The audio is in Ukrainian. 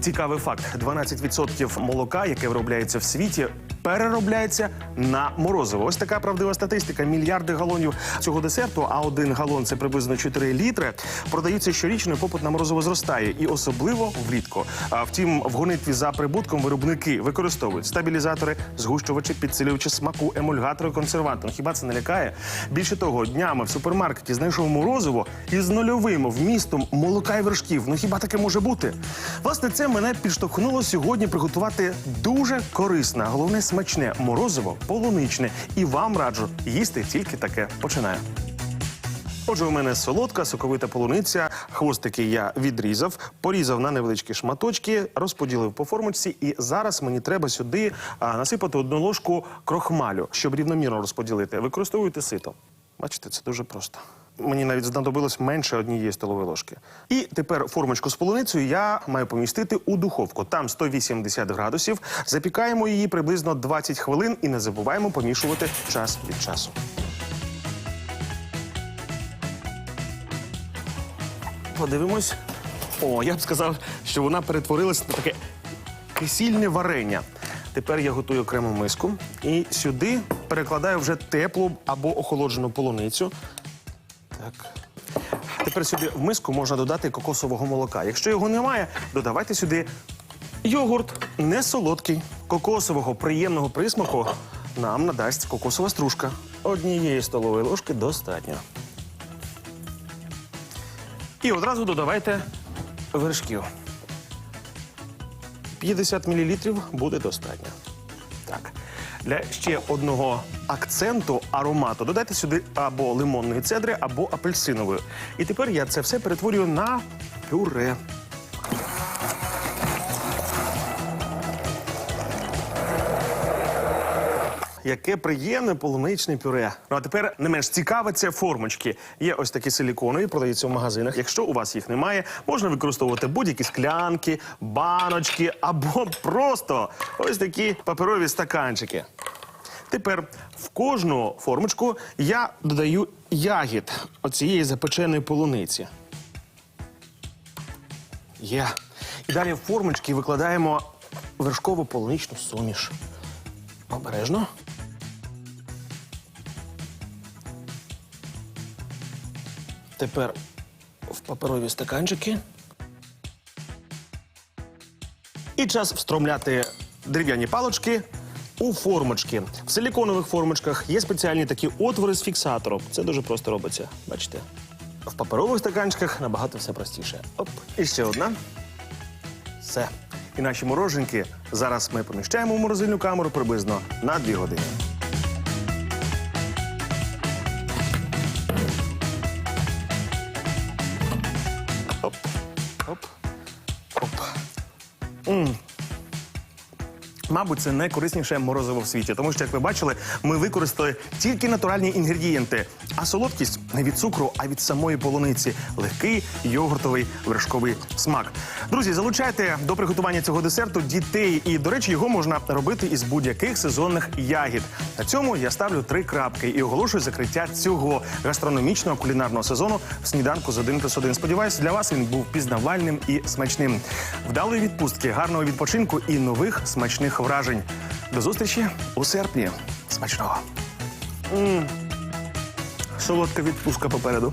Цікавий факт: 12% молока, яке виробляється в світі, переробляється на морозиво. Ось така правдива статистика. Мільярди галонів цього десерту, а один галон це приблизно 4 літри. Продаються щорічно. і Попит на морозиво зростає, і особливо влітку. А втім, в гонитві за прибутком виробники використовують стабілізатори, згущувачі, підсилювачі смаку, емульгатори, консерванти. Ну, Хіба це не лякає? Більше того, днями в супермаркеті знайшов морозиво із нульовим вмістом молока і вершків. Ну хіба таке може бути? Власне, це мене підштовхнуло сьогодні приготувати дуже корисне, головне смачне морозиво полуничне. І вам раджу їсти тільки таке. Починаю. Отже, у мене солодка, соковита полуниця. Хвостики я відрізав, порізав на невеличкі шматочки, розподілив по формочці. І зараз мені треба сюди а, насипати одну ложку крохмалю, щоб рівномірно розподілити. Використовуйте сито. Бачите, це дуже просто. Мені навіть знадобилось менше однієї столової ложки. І тепер формочку з полуницею я маю помістити у духовку. Там 180 градусів. Запікаємо її приблизно 20 хвилин і не забуваємо помішувати час від часу. Подивимось. О, я б сказав, що вона перетворилась на таке кисільне варення. Тепер я готую окрему миску і сюди перекладаю вже теплу або охолоджену полуницю. Так. Тепер сюди в миску можна додати кокосового молока. Якщо його немає, додавайте сюди йогурт не солодкий. Кокосового приємного присмаку нам надасть кокосова стружка. Однієї столової ложки достатньо. І одразу додавайте вершків. 50 мл буде достатньо. Так. Для ще одного акценту аромату додайте сюди або лимонної цедри, або апельсинової. І тепер я це все перетворюю на пюре. Яке приємне полуничне пюре. Ну а тепер не менш цікаве це формочки. Є ось такі силіконові, продаються в магазинах. Якщо у вас їх немає, можна використовувати будь-які склянки, баночки або просто ось такі паперові стаканчики. Тепер в кожну формочку я додаю ягід оцієї запеченої полуниці. Є. І далі в формочки викладаємо вершкову полуничну суміш. Обережно. Тепер в паперові стаканчики. І час встромляти дерев'яні палочки у формочки. В силіконових формочках є спеціальні такі отвори з фіксатором. Це дуже просто робиться. Бачите? В паперових стаканчиках набагато все простіше. Оп. І ще одна. Все. І наші мороженки зараз ми поміщаємо в морозильну камеру приблизно на 2 години. Оп, оп, оп. М. Мабуть, це найкорисніше морозиво в світі, тому що, як ви бачили, ми використали тільки натуральні інгредієнти. А солодкість не від цукру, а від самої полуниці. Легкий йогуртовий вершковий смак. Друзі, залучайте до приготування цього десерту дітей. І, до речі, його можна робити із будь-яких сезонних ягід. На цьому я ставлю три крапки і оголошую закриття цього гастрономічного кулінарного сезону в сніданку з 1 плюс 1. Сподіваюсь, для вас він був пізнавальним і смачним. Вдалої відпустки, гарного відпочинку і нових смачних вражень. До зустрічі у серпні. Смачного. Солодка відпустка попереду.